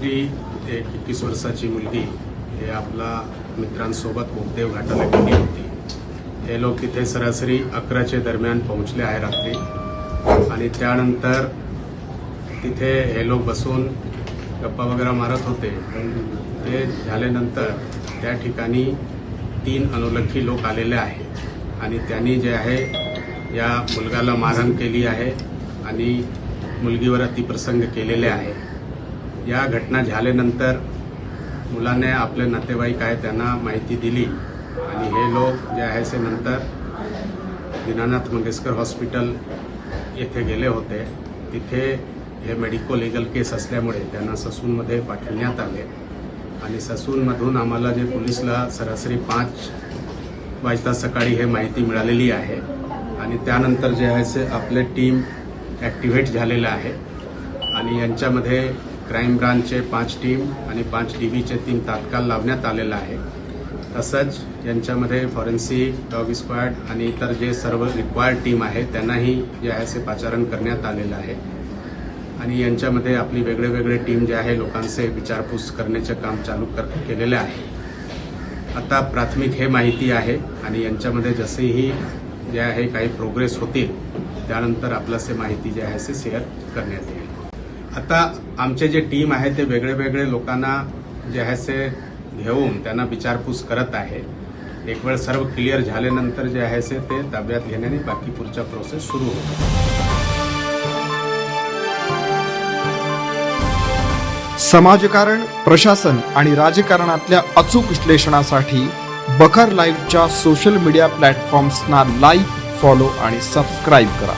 ती एक एकवीस वर्षाची मुलगी हे आपला मित्रांसोबत मुगदेव घाटाला गेली होती. हे लोक तिथे सरासरी अकराच्या दरम्यान पोहोचले आहे रात्री. आणि त्यानंतर तिथे हे लोक बसून गप्पा वगैरे मारत होते. ते झाल्यानंतर त्या ठिकाणी तीन अनोलखी लोक आलेले आहे. आणि त्यांनी जे आहे या मुलगाला मारहाण केली आहे आणि मुलगीवर अतिप्रसंग केलेले आहे. या घटना झाल्यानंतर मुलाने आपले नातेवाईक आहे त्यांना माहिती दिली. आणि हे लोक जे आहे से नंतर दीनानाथ मंगेशकर हॉस्पिटल येथे गेले होते. तिथे हे मेडिको लिगल केस असल्यामुळे त्यांना ससूनमध्ये पाठविण्यात आले. आणि ससूनमधून आम्हाला जे पोलिसला सरासरी पाच वाजता सकाळी हे माहिती मिळालेली आहे. आणि त्यानंतर जे आहे से आपले टीम ॲक्टिव्हेट झालेलं आहे. आणि यांच्यामध्ये क्राईम ब्रांचचे पाच टीम आणि पाच डी तीन तात्काळ लावण्यात आलेलं आहे. तसंच यांच्यामध्ये फॉरेन्सिक डॉग स्क्वॉड आणि इतर जे सर्व रिक्वायर्ड टीम आहे त्यांनाही जे आहे ते पाचारण करण्यात आलेलं आहे. आणि यांच्यामध्ये आपली वेगळे वेगळे टीम जे आहे लोकांचे विचारपूस करण्याचे काम चालू कर केलेले आहे. आता प्राथमिक हे माहिती आहे आणि यांच्यामध्ये जसेही जे आहे काही प्रोग्रेस होतील त्यानंतर आपल्यास माहिती जे आहे ते शेअर करण्यात येईल. आता आमचे जे टीम आहे ते वेगळे वेगळे लोकांना जे आहे ते घेऊन त्यांना विचारपूस करत आहे. एक वेळ सर्व क्लिअर झाल्यानंतर जे आहे ते ते ताब्यात घेण्याने बाकी पुढचा प्रोसेस सुरू होतो. समाजकारण प्रशासन आणि राजकारणातल्या अचूक विश्लेषणासाठी बखर लाईव्हच्या सोशल मीडिया प्लॅटफॉर्म्सना लाईक फॉलो आणि सबस्क्राईब करा.